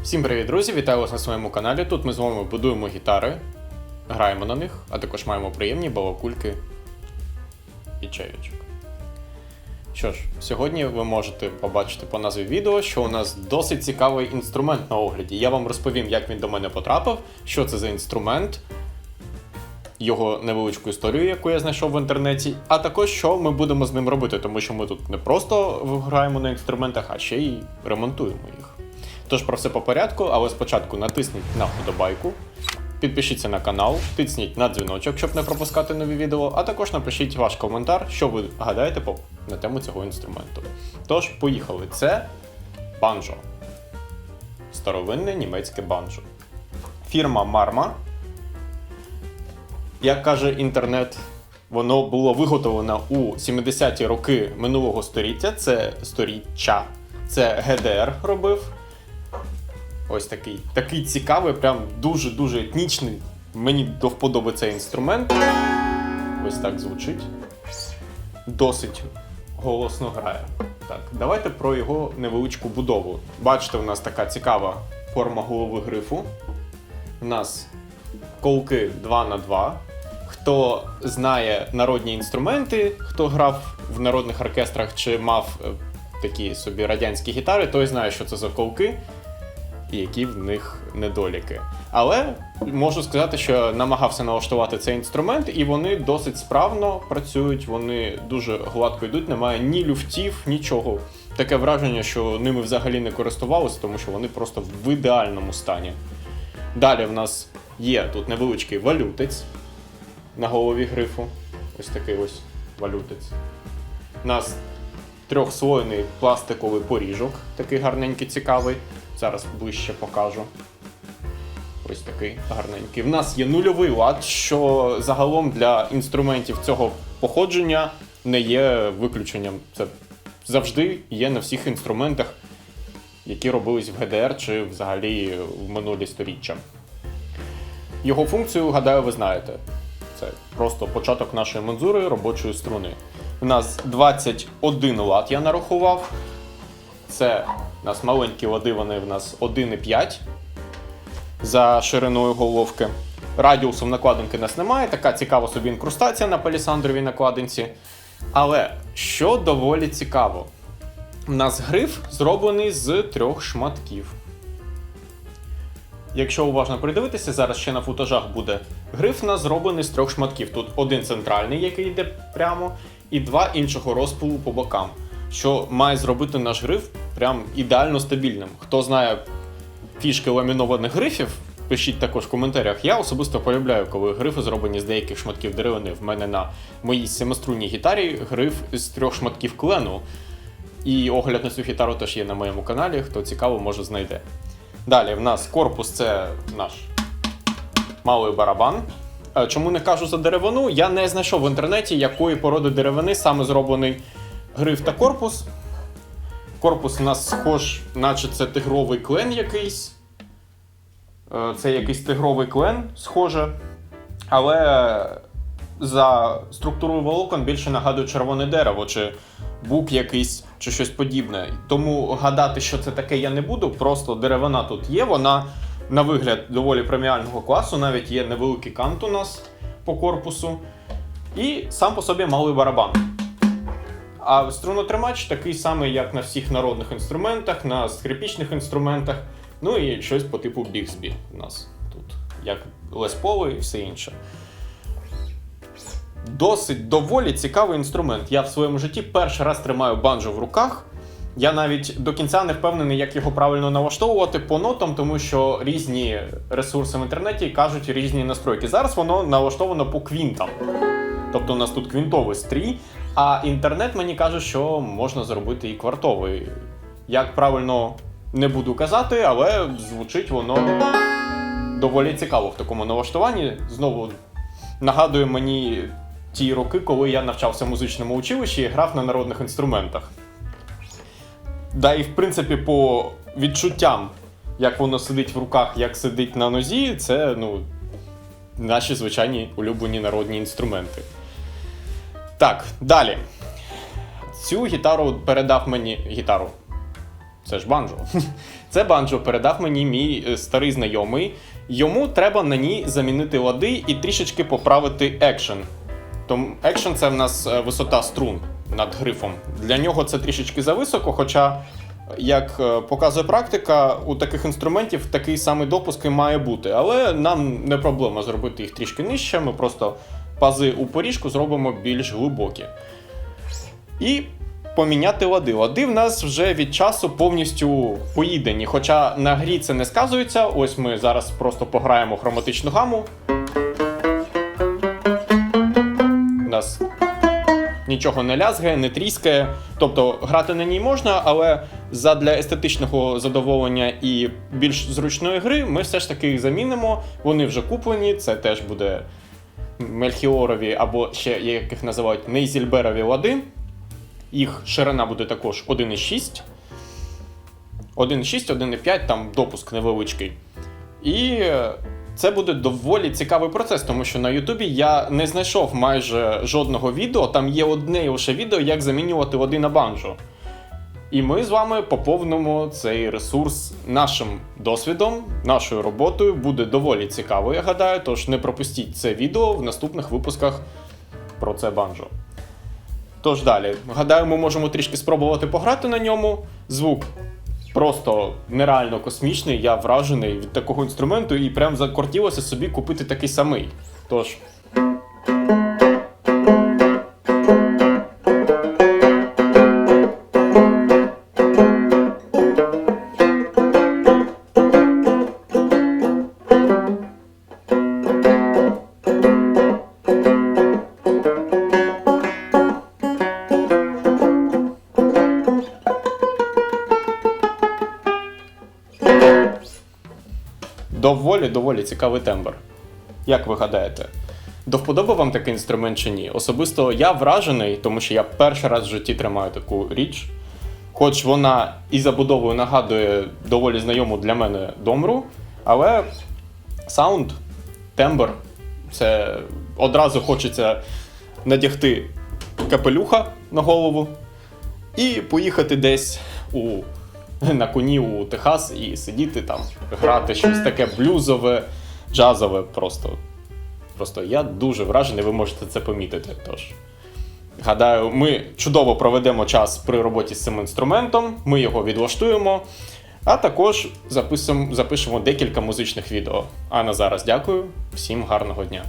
Всім привіт, друзі! Вітаю вас на своєму каналі. Тут ми з вами будуємо гітари, граємо на них, а також маємо приємні балакульки і чайочок. Що ж, сьогодні ви можете побачити по назві відео, що у нас досить цікавий інструмент на огляді. Я вам розповім, як він до мене потрапив, що це за інструмент, його невеличку історію, яку я знайшов в інтернеті, а також що ми будемо з ним робити, тому що ми тут не просто граємо на інструментах, а ще й ремонтуємо їх. Тож про все по порядку, але спочатку натисніть на вподобайку, підпишіться на канал, тисніть на дзвіночок, щоб не пропускати нові відео, а також напишіть ваш коментар, що ви гадаєте по, на тему цього інструменту. Тож, поїхали. Це банджо. Старовинне німецьке банджо. Фірма Marma. Як каже інтернет, воно було виготовлено у 70-ті роки минулого століття. Це сторіччя. Це ГДР робив. Ось такий. Такий цікавий, прям дуже-дуже етнічний. Мені до вподоби цей інструмент. Ось так звучить. Досить голосно грає. Так, давайте про його невеличку будову. Бачите, у нас така цікава форма голови грифу. У нас колки 2 на 2 Хто знає народні інструменти, хто грав в народних оркестрах чи мав е, такі собі радянські гітари, той знає, що це за колки і які в них недоліки. Але можу сказати, що намагався налаштувати цей інструмент, і вони досить справно працюють, вони дуже гладко йдуть, немає ні люфтів, нічого. Таке враження, що ними взагалі не користувалися, тому що вони просто в ідеальному стані. Далі в нас є тут невеличкий валютець на голові грифу. Ось такий ось валютець. У нас трьохслойний пластиковий поріжок, такий гарненький, цікавий. Зараз ближче покажу. Ось такий гарненький. В нас є нульовий лад, що загалом для інструментів цього походження не є виключенням. Це завжди є на всіх інструментах, які робились в ГДР чи взагалі в минулі сторіччя. Його функцію, гадаю, ви знаєте. Це просто початок нашої мензури робочої струни. У нас 21 лад я нарахував. Це у нас маленькі лади, вони в нас 1,5 за шириною головки. Радіусом накладинки у нас немає, така цікава собі інкрустація на палісандровій накладинці. Але що доволі цікаво, у нас гриф зроблений з трьох шматків. Якщо уважно придивитися, зараз ще на футажах буде гриф у нас зроблений з трьох шматків. Тут один центральний, який йде прямо, і два іншого розпилу по бокам, що має зробити наш гриф прям ідеально стабільним. Хто знає фішки ламінованих грифів, пишіть також в коментарях. Я особисто полюбляю, коли грифи зроблені з деяких шматків деревини. В мене на моїй семиструнній гітарі гриф з трьох шматків клену. І огляд на цю гітару теж є на моєму каналі. Хто цікаво, може знайде. Далі в нас корпус це наш малий барабан. Е, Чому не кажу за деревину? Я не знайшов в інтернеті, якої породи деревини саме зроблений гриф та корпус. Корпус у нас схож, наче це тигровий клен якийсь. Е, Це якийсь тигровий клен, схоже. Але за структурою волокон більше нагадує червоне дерево, чи бук якийсь, чи щось подібне. Тому гадати, що це таке, я не буду. Просто деревина тут є. Вона на вигляд доволі преміального класу, навіть є невеликий кант у нас по корпусу. І сам по собі малий барабан. А струнотримач такий самий, як на всіх народних інструментах, на скрипічних інструментах. Ну і щось по типу Bixby у нас тут, як Лесполи і все інше. Досить доволі цікавий інструмент. Я в своєму житті перший раз тримаю банджо в руках. Я навіть до кінця не впевнений, як його правильно налаштовувати по нотам, тому що різні ресурси в інтернеті кажуть різні настройки. Зараз воно налаштовано по квінтам. Тобто у нас тут квінтовий стрій, а інтернет мені каже, що можна зробити і квартовий. Як правильно не буду казати, але звучить воно доволі цікаво в такому налаштуванні. Знову нагадує мені ті роки, коли я навчався в музичному училищі і грав на народних інструментах. Да, і в принципі, по відчуттям, як воно сидить в руках, як сидить на нозі, це ну, наші звичайні улюблені народні інструменти. Так, далі. Цю гітару передав мені. Гітару. Це ж банджо. Це банджо передав мені мій е, старий знайомий. Йому треба на ній замінити лади і трішечки поправити екшен. Тому екшен це в нас е, висота струн над грифом. Для нього це трішечки зависоко, хоча, як е, показує практика, у таких інструментів такий самий допуск і має бути. Але нам не проблема зробити їх трішки нижче. Ми просто пази у поріжку зробимо більш глибокі. І поміняти лади. Лади в нас вже від часу повністю поїдені. Хоча на грі це не сказується. Ось ми зараз просто пограємо хроматичну гаму. У нас нічого не лязгає, не тріскає. Тобто грати на ній можна, але задля естетичного задоволення і більш зручної гри ми все ж таки їх замінимо. Вони вже куплені, це теж буде мельхіорові або ще як їх називають нейзільберові лади. Їх ширина буде також 1,6. 1,6, 1,5, там допуск невеличкий. І е, це буде доволі цікавий процес, тому що на Ютубі я не знайшов майже жодного відео. Там є одне лише відео, як замінювати води на банджо. І ми з вами поповнимо цей ресурс нашим досвідом, нашою роботою. Буде доволі цікаво, я гадаю. Тож не пропустіть це відео в наступних випусках про це банджо. Тож далі, гадаю, ми можемо трішки спробувати пограти на ньому. Звук просто нереально космічний. Я вражений від такого інструменту і прям закортілося собі купити такий самий. Тож. Доволі доволі цікавий тембр. Як ви гадаєте? До вподоби вам такий інструмент чи ні? Особисто я вражений, тому що я перший раз в житті тримаю таку річ. Хоч вона і забудовою нагадує доволі знайому для мене домру, але саунд, тембр це одразу хочеться надягти капелюха на голову і поїхати десь у на коні у Техас і сидіти там, грати щось таке блюзове, джазове. Просто, просто я дуже вражений, ви можете це помітити. Тож. Гадаю, ми чудово проведемо час при роботі з цим інструментом, ми його відлаштуємо, а також записуємо, запишемо декілька музичних відео. А на зараз дякую, всім гарного дня!